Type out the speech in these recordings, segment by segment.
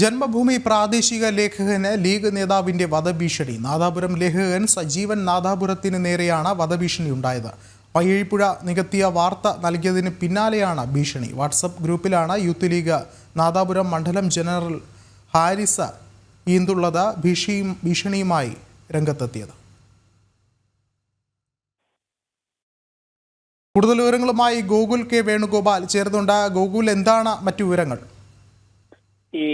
ജന്മഭൂമി പ്രാദേശിക ലേഖകന് ലീഗ് നേതാവിന്റെ വധഭീഷണി. നാദാപുരം ലേഖകൻ സജീവൻ നാദാപുരത്തിന് നേരെയാണ് വധഭീഷണി ഉണ്ടായത്. പയ്യഴിപ്പുഴ നികത്തിയ വാർത്ത നൽകിയതിന് പിന്നാലെയാണ് ഭീഷണി. വാട്സപ്പ് ഗ്രൂപ്പിലാണ് യൂത്ത് ലീഗ് നാദാപുരം മണ്ഡലം ജനറൽ ഹാരിസ ഈന്തുള്ളത് ഭീഷണിയും ഭീഷണിയുമായി രംഗത്തെത്തിയത്. കൂടുതൽ വിവരങ്ങളുമായി ഗോകുൽ കെ വേണുഗോപാൽ ചേർന്നുണ്ട് ഗോകുൽ എന്താണ് മറ്റു വിവരങ്ങൾ? ഈ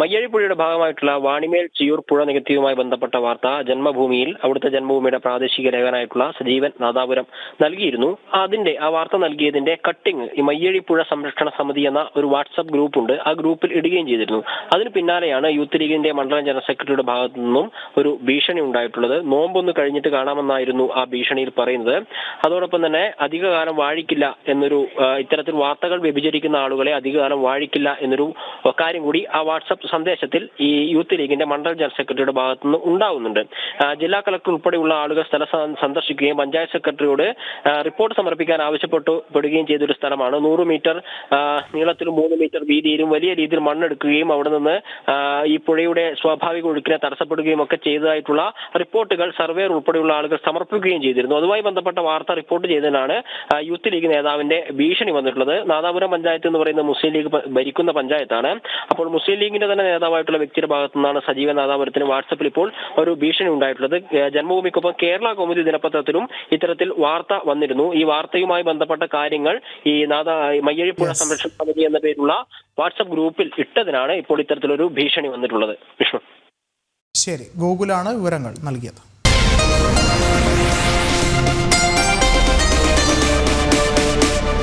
മയ്യഴിപ്പുഴയുടെ ഭാഗമായിട്ടുള്ള വാണിമേൽ ചിയൂർ പുഴ നികത്തിയുമായി ബന്ധപ്പെട്ട വാർത്ത ജന്മഭൂമിയിൽ അവിടുത്തെ ജന്മഭൂമിയുടെ പ്രാദേശിക ലേഖനായിട്ടുള്ള സജീവൻ നാദാപുരം നൽകിയിരുന്നു. അതിന്റെ ആ വാർത്ത നൽകിയതിന്റെ കട്ടിങ് ഈ മയ്യഴിപ്പുഴ സംരക്ഷണ സമിതി എന്ന ഒരു വാട്സപ്പ് ഗ്രൂപ്പ് ഉണ്ട്. ആ ഗ്രൂപ്പിൽ ഇടുകയും ചെയ്തിരുന്നു. അതിന് പിന്നാലെയാണ് യൂത്ത് ലീഗിന്റെ മണ്ഡലം ജനറൽ സെക്രട്ടറിയുടെ ഭാഗത്തു നിന്നും ഒരു ഭീഷണി ഉണ്ടായിട്ടുള്ളത്. നോമ്പൊന്ന് കഴിഞ്ഞിട്ട് കാണാമെന്നായിരുന്നു ആ ഭീഷണിയിൽ പറയുന്നത്. അതോടൊപ്പം തന്നെ അധികകാലം വാഴിക്കില്ല എന്നൊരു ഇത്തരത്തിൽ വാർത്തകൾ വ്യഭിചരിക്കുന്ന ആളുകളെ അധികകാലം വാഴിക്കില്ല എന്നൊരു കാര്യം കൂടി ആ വാട്സപ്പ് സന്ദേശത്തിൽ ഈ യൂത്ത് ലീഗിന്റെ മണ്ഡൽ ജനറൽ സെക്രട്ടറിയുടെ ഭാഗത്തു നിന്ന് ഉണ്ടാവുന്നുണ്ട് ജില്ലാ കളക്ടർ ഉൾപ്പെടെയുള്ള ആളുകൾ സ്ഥലം സന്ദർശിക്കുകയും പഞ്ചായത്ത് സെക്രട്ടറിയോട് റിപ്പോർട്ട് സമർപ്പിക്കാൻ ആവശ്യപ്പെട്ടു പെടുകയും ചെയ്ത ഒരു സ്ഥലമാണ്. നൂറ് മീറ്റർ നീളത്തിലും മൂന്ന് മീറ്റർ വീതിയിലും വലിയ രീതിയിൽ മണ്ണെടുക്കുകയും അവിടെ നിന്ന് ഈ പുഴയുടെ സ്വാഭാവിക ഒഴുക്കിനെ തടസ്സപ്പെടുകയും ഒക്കെ ചെയ്തതായിട്ടുള്ള റിപ്പോർട്ടുകൾ സർവേർ ഉൾപ്പെടെയുള്ള ആളുകൾ സമർപ്പിക്കുകയും ചെയ്തിരുന്നു. അതുമായി ബന്ധപ്പെട്ട വാർത്ത റിപ്പോർട്ട് ചെയ്തതിനാണ് യൂത്ത് ലീഗ് നേതാവിന്റെ ഭീഷണി വന്നിട്ടുള്ളത്. നാദാപുരം പഞ്ചായത്ത് എന്ന് പറയുന്ന മുസ്ലിം ലീഗ് ഭരിക്കുന്ന പഞ്ചായത്താണ്. അപ്പോൾ മുസ്ലിം ലീഗിന്റെ തന്നെ നേതാവായിട്ടുള്ള വ്യക്തിയുടെ ഭാഗത്തു നിന്നാണ് സജീവ നാദാപുരത്തിന് വാട്സപ്പിൽ ഇപ്പോൾ ഒരു ഭീഷണി ഉണ്ടായിട്ടുള്ളത്. ജന്മഭൂമിക്കൊപ്പം കേരള കൗമുദി ദിനപത്രത്തിലും ഇത്തരത്തിൽ വാർത്ത വന്നിരുന്നു. ഈ വാർത്തയുമായി ബന്ധപ്പെട്ട കാര്യങ്ങൾ ഈ നാദാ മയ്യഴിപ്പുഴ. സംരക്ഷണ സമിതി എന്ന പേരുള്ള വാട്സപ്പ് ഗ്രൂപ്പിൽ ഇട്ടതിനാണ് ഇപ്പോൾ ഇത്തരത്തിലൊരു ഭീഷണി വന്നിട്ടുള്ളത്. വിഷ്ണു. ശരി. ഗോകുലാണ് വിവരങ്ങൾ നൽകിയത്.